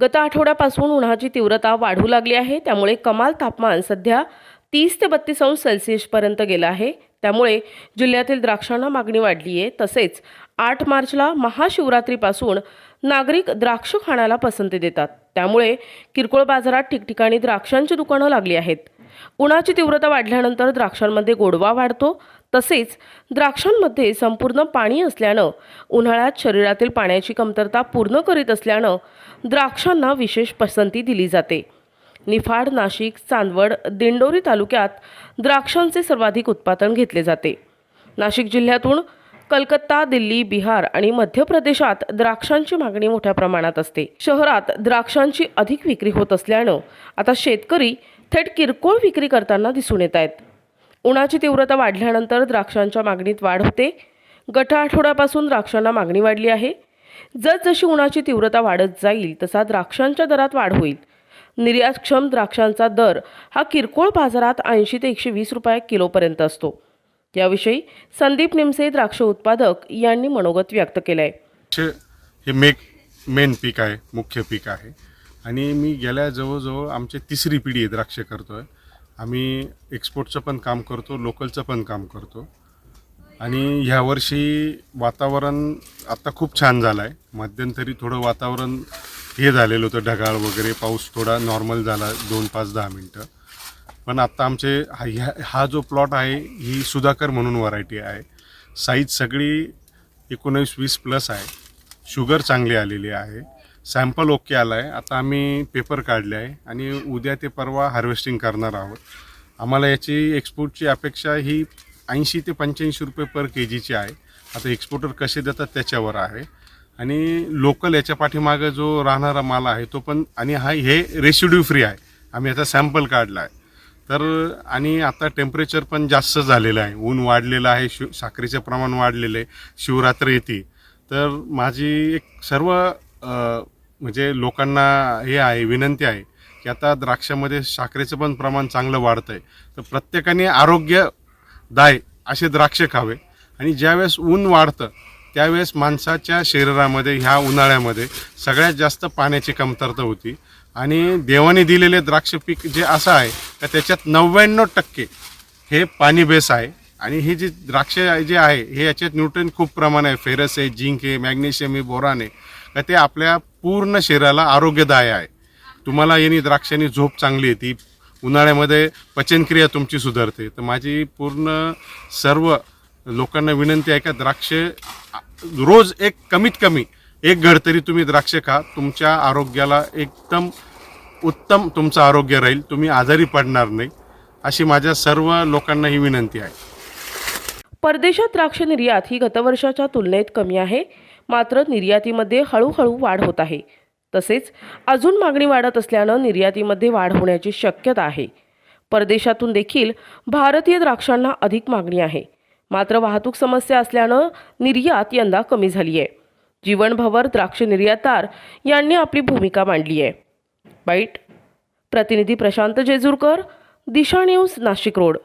गत आठवड्यापासून उन्हाची तीव्रता वाढू लागली आहे. त्यामुळे कमाल तापमान सध्या तीस ते बत्तीस अंश सेल्सिअसपर्यंत गेलं आहे. त्यामुळे जिल्ह्यातील द्राक्षांना मागणी वाढली आहे. तसेच आठ मार्चला महाशिवरात्रीपासून नागरिक द्राक्ष खाण्याला पसंती देतात. त्यामुळे किरकोळ बाजारात ठिकठिकाणी द्राक्षांची दुकानं लागली आहेत. उन्हाची तीव्रता वाढल्यानंतर द्राक्षांमध्ये गोडवा वाढतो. तसेच द्राक्षांमध्ये संपूर्ण पाणी असल्यानं उन्हाळ्यात शरीरातील पाण्याची कमतरता पूर्ण करीत असल्यानं द्राक्षांना विशेष पसंती दिली जाते. निफाड नाशिक चांदवड दिंडोरी तालुक्यात द्राक्षांचे सर्वाधिक उत्पादन घेतले जाते. नाशिक जिल्ह्यातून कलकत्ता दिल्ली बिहार आणि मध्य प्रदेशात द्राक्षांची मागणी मोठ्या प्रमाणात असते. शहरात द्राक्षांची अधिक विक्री होत असल्यानं आता शेतकरी थेट किरकोळ विक्री करताना दिसून येत आहेत. उन्हाची तीव्रता वाढल्यानंतर द्राक्षांच्या मागणीत वाढ होते. गट आठवड्यापासून द्राक्षांना मागणी वाढली आहे. जसजशी उन्हाची तीव्रता वाढत जाईल तसा द्राक्षांच्या दरात वाढ होईल. निर्यातक्षम द्राक्षांचा दर हा किरकोळ बाजारात ऐंशी ते एकशे वीस रुपये किलोपर्यंत असतो. याविषयी संदीप निमसे द्राक्ष उत्पादक यांनी मनोगत व्यक्त केलं आहे हे मेक मेन पीक आहे मुख्य पीक आहे. आणि मी गेल्या जवळजवळ आमची तिसरी पिढी आहे द्राक्ष करतो आहे आम्ही एक्सपोर्टचं पण काम करतो लोकलचं पण काम करतो. आणि ह्यावर्षी वातावरण आता खूप छान झालं आहे मध्यंतरी थोडं वातावरण हे झालेलं होतं ढगाळ वगैरे पाऊस थोडा नॉर्मल झाला दोन पाच दहा मिनटं. पण आत्ता आमचे ह्या हा जो प्लॉट आहे ही सुधाकर म्हणून व्हरायटी आहे. साईज सगळी एकोणीस वीस प्लस आहे. शुगर चांगली आलेली आहे. सॅम्पल ओके आला आहे आता आम्ही पेपर काढले आहे आणि उद्या ते परवा हार्वेस्टिंग करणार आहोत. आम्हाला याची एक्सपोर्टची अपेक्षा ही ऐंशी ते पंच्याऐंशी रुपये पर के जीची आहे. आता एक्सपोर्टर कसे देतात त्याच्यावर आहे. आणि लोकल याच्या पाठीमागं जो राहणारा माल आहे तो पण आणि हा हे रेसिड्यू फ्री आहे. आम्ही याचा सॅम्पल काढला आहे. तर आणि आता टेम्परेचर पण जास्त झालेलं आहे. ऊन वाढलेलं आहे. शिव साखरेचं प्रमाण वाढलेलं आहे. शिवरात्र येते. तर माझी एक सर्व म्हणजे लोकांना हे आहे विनंती आहे की आता द्राक्षामध्ये साखरेचं पण प्रमाण चांगलं वाढतं आहे तर प्रत्येकाने आरोग्यदाय असे द्राक्ष खावे. आणि ज्यावेळेस ऊन वाढतं त्यावेळेस माणसाच्या शरीरामध्ये ह्या उन्हाळ्यामध्ये सगळ्यात जास्त पाण्याची कमतरता होती. आणि देवाने दिलेले द्राक्ष पीक जे असं आहे तर त्याच्यात नव्याण्णव टक्के हे पाणी बेस आहे. आणि हे जे द्राक्ष जे आहे हे याच्यात न्यूट्रन खूप प्रमाण आहे. फेरस आहे झिंक आहे मॅग्नेशियम आहे बोरान आहे. का ते आपल्या पूर्ण शरीराला आरोग्यदाय आहे. तुम्हाला यांनी द्राक्षांनी झोप चांगली येते उन्हाळ्यामध्ये पचनक्रिया तुमची सुधारते. तर माझी पूर्ण सर्व लोकांना विनंती आहे का द्राक्ष रोज एक कमीत कमी एक घड तरी तुम्ही द्राक्ष खा. तुमच्या आरोग्याला एकदम उत्तम तुमचं आरोग्य राहील. तुम्ही आजारी पडणार नाही. अशी माझ्या सर्व लोकांना ही विनंती आहे. परदेशात द्राक्ष निर्यात ही गतवर्षाच्या तुलनेत कमी आहे. मात्र निर्यातीमध्ये हळूहळू वाढ होत आहे. तसेच अजून मागणी वाढत असल्यानं निर्यातीमध्ये वाढ होण्याची शक्यता आहे. परदेशातून देखील भारतीय द्राक्षांना अधिक मागणी आहे. मात्र वाहतूक समस्या असल्यानं निर्यात यंदा कमी झाली आहे जीवनभवर द्राक्ष निर्यातदार यांनी आपली भूमिका मांडली आहे बाईट प्रतिनिधी प्रशांत जेजूरकर दिशा न्यूज नाशिक रोड.